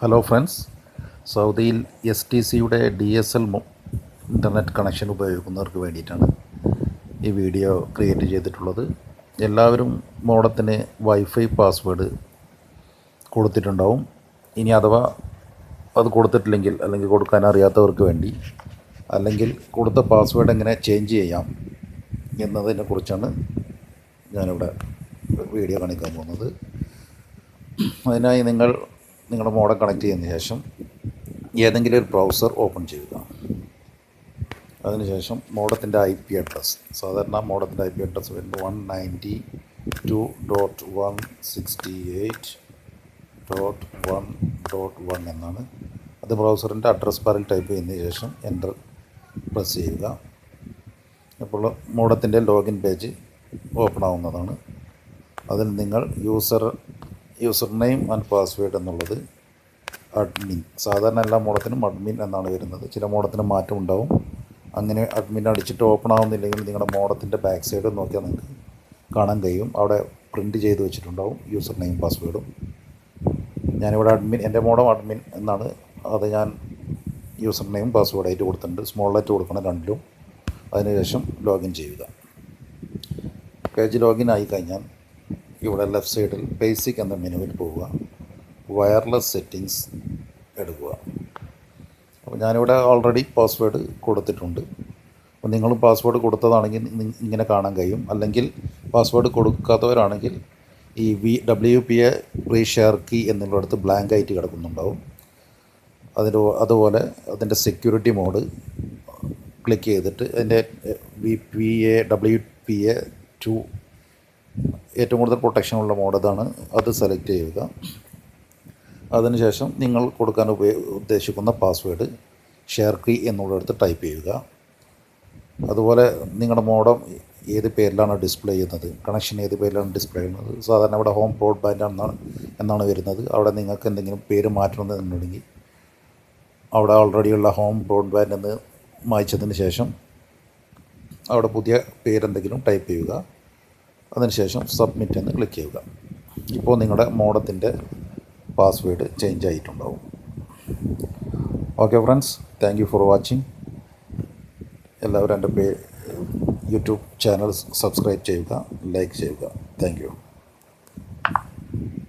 Hello friends സൗദിയിൽ S T സിയുടെ D S L internet connection ഉപയോഗിക്കുന്നവർക്ക് വേണ്ടിയിട്ടാണ് ഈ വീഡിയോ ക്രിയേറ്റ് ചെയ്തിട്ടുള്ളത്. എല്ലാവരും മോഡത്തിന് വൈഫൈ പാസ്വേഡ് കൊടുത്തിട്ടുണ്ടാവും. ഇനി അഥവാ അത് കൊടുത്തിട്ടില്ലെങ്കിൽ അല്ലെങ്കിൽ കൊടുക്കാൻ അറിയാത്തവർക്ക് വേണ്ടി അല്ലെങ്കിൽ കൊടുത്ത പാസ്വേഡ് എങ്ങനെ ചേഞ്ച് ചെയ്യാം എന്നതിനെ കുറിച്ചാണ് ഞാനിവിടെ വീഡിയോ കാണിക്കാൻ പോകുന്നത്. അതിനായി നിങ്ങൾ നിങ്ങളുടെ മോഡം കണക്ട് ചെയ്തതിന് ശേഷം ഏതെങ്കിലും ഒരു ബ്രൗസർ ഓപ്പൺ ചെയ്യുക. അതിനുശേഷം മോഡത്തിന്റെ ഐ പി അഡ്രസ് സാധാരണ മോഡത്തിന്റെ ഐ പി അഡ്രസ് വരുമ്പോൾ one ninety two dot one sixty eight dot one dot one എന്നാണ്. അത് ബ്രൗസറിന്റെ അഡ്രസ് ബാറിൽ ടൈപ്പ് ചെയ്തതിന് ശേഷം എന്റർ പ്രസ് ചെയ്യുക. അപ്പോൾ മോഡത്തിന്റെ ലോഗിൻ പേജ് ഓപ്പൺ ആവുന്നതാണ്. അതിൽ നിങ്ങൾ user user name and password എന്നുള്ളത് അഡ്മിൻ സാധാരണ എല്ലാ മോഡത്തിനും അഡ്മിൻ എന്നാണ് വരുന്നത്. ചില മോഡത്തിന് മാറ്റം ഉണ്ടാവും. അങ്ങനെ അഡ്മിൻ അടിച്ചിട്ട് ഓപ്പൺ ആവുന്നില്ലെങ്കിൽ നിങ്ങളുടെ മോഡത്തിന്റെ ബാക്ക് സൈഡ് നോക്കിയാൽ നിങ്ങൾക്ക് കാണാൻ കഴിയും. അവിടെ പ്രിന്റ് ചെയ്ത് വെച്ചിട്ടുണ്ടാവും യൂസർ നെയിം പാസ്വേഡും ഞാനിവിടെ അഡ്മിൻ എന്റെ മോഡം അഡ്മിൻ എന്നാണ്. അത് ഞാൻ യൂസർ നെയിം പാസ്വേഡായിട്ട് കൊടുത്തിട്ടുണ്ട്. സ്മോൾ ലൈറ്റ് കൊടുക്കണം രണ്ടിലും. അതിനുശേഷം ലോഗിൻ ചെയ്യുക. പേജ് ലോഗിൻ ആയി കഴിഞ്ഞാൽ ഇവിടെ ലെഫ്റ്റ് സൈഡിൽ ബേസിക് എന്ന മെനുവിൽ പോവുക. വയർലെസ് സെറ്റിങ്സ് എടുക്കുക. അപ്പോൾ ഞാനിവിടെ ഓൾറെഡി പാസ്വേഡ് കൊടുത്തിട്ടുണ്ട്. അപ്പോൾ നിങ്ങളും പാസ്വേഡ് കൊടുത്തതാണെങ്കിൽ ഇങ്ങനെ കാണാൻ കഴിയും. അല്ലെങ്കിൽ പാസ്വേഡ് കൊടുക്കാത്തവരാണെങ്കിൽ ഈ V W P A pre share key എന്നുള്ളിടത്ത് ബ്ലാങ്ക് ആയിട്ട് കിടക്കുന്നുണ്ടാവും. അതിന്റെ അതുപോലെ അതിന്റെ സെക്യൂരിറ്റി മോഡ് ക്ലിക്ക് ചെയ്തിട്ട് അതിന്റെ V P A W P A two ഏറ്റവും കൂടുതൽ പ്രൊട്ടക്ഷൻ ഉള്ള മോഡ് അതാണ്. അത് സെലക്ട് ചെയ്യുക. അതിനുശേഷം നിങ്ങൾ കൊടുക്കാൻ ഉപയോ ഉദ്ദേശിക്കുന്ന പാസ്വേഡ് ഷെയർ കീ എന്നുള്ളിടത്ത് ടൈപ്പ് ചെയ്യുക. അതുപോലെ നിങ്ങളുടെ മോഡം ഏത് പേരിലാണ് ഡിസ്പ്ലേ ചെയ്യുന്നത്? കണക്ഷൻ ഏത് പേരിലാണ് ഡിസ്പ്ലേ ചെയ്യുന്നത്? സാധാരണ ഇവിടെ ഹോം ബ്രോഡ്ബാൻഡ് എന്നാണ് എന്നാണ് വരുന്നത്. അവിടെ നിങ്ങൾക്ക് എന്തെങ്കിലും പേര് മാറ്റണമെന്നുണ്ടെങ്കിൽ അവിടെ ഓൾറെഡിയുള്ള ഹോം ബ്രോഡ്ബാൻഡ് എന്ന് മായ്ച്ചതിന് ശേഷം അവിടെ പുതിയ പേരെന്തെങ്കിലും ടൈപ്പ് ചെയ്യുക. അതിനുശേഷം സബ്മിറ്റ് എന്ന് ക്ലിക്ക് ചെയ്യുക. ഇപ്പോൾ നിങ്ങളുടെ മോഡത്തിന്റെ പാസ്വേഡ് ചേഞ്ച് ആയിട്ടുണ്ടാവും. Okay friends thank you for watching എല്ലാവരും എന്റെ പേ യൂട്യൂബ് ചാനൽ സബ്സ്ക്രൈബ് ചെയ്യുക ലൈക്ക് ചെയ്യുക. Thank you